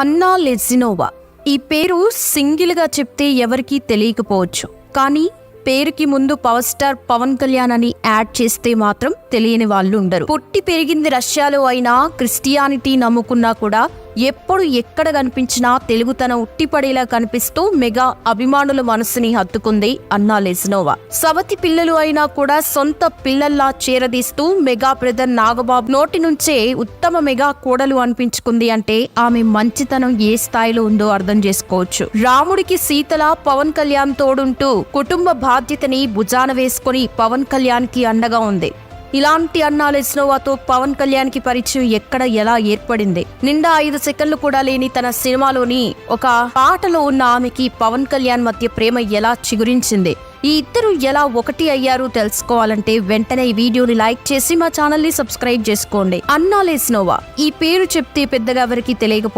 అన్నా లెజినోవా. ఈ పేరు సింగిల్గా చెప్తే ఎవరికీ తెలియకపోవచ్చు. కానీ పేరుకి ముందు పవర్ స్టార్ పవన్ కళ్యాణ్ అని యాడ్ చేస్తే మాత్రం తెలియని వాళ్ళు ఉండరు పుట్టి పెరిగింది రష్యాలో అయినా క్రిస్టియానిటీ నమ్ముకున్నా కూడా ఎప్పుడు ఎక్కడ కనిపించినా తెలుగుతనం ఉట్టిపడేలా కనిపిస్తూ మెగా అభిమానుల మనసుని హత్తుకుంది అన్నా లెజ్నోవా. సవతి పిల్లలు అయినా కూడా సొంత పిల్లల్లా చేరదీస్తూ మెగా బ్రదర్ నాగబాబు నోటి నుంచే ఉత్తమ మెగా కోడలు అనిపించుకుంది అంటే ఆమె మంచితనం ఏ స్థాయిలో ఉందో అర్థం చేసుకోవచ్చు. రాముడికి సీతల పవన్ కళ్యాణ్ తోడుంటూ కుటుంబ బాధ్యతని భుజాన వేసుకొని పవన్ కళ్యాణ్కి అండగా ఉంది. ఇలాంటి అన్నాలు ఇస్నోవాతో పవన్ కళ్యాణ్కి పరిచయం ఎక్కడ ఎలా ఏర్పడింది? నిండా ఐదు సెకండ్లు కూడా లేని తన సినిమాలోని ఒక పాటలో ఉన్న ఆమెకి పవన్ కళ్యాణ్ మధ్య ప్రేమ ఎలా చిగురించింది? ఈ ఇద్దరు ఎలా ఒకటి అయ్యారు తెలుసుకోవాలంటే వెంటనే ఈ వీడియోని లైక్ చేసి మా ఛానల్ని సబ్స్క్రైబ్ చేసుకోండి. అన్నాలేస్నోవా ఈ పేరు చెప్తే పెద్దగా ఎవరికి తెలియకపో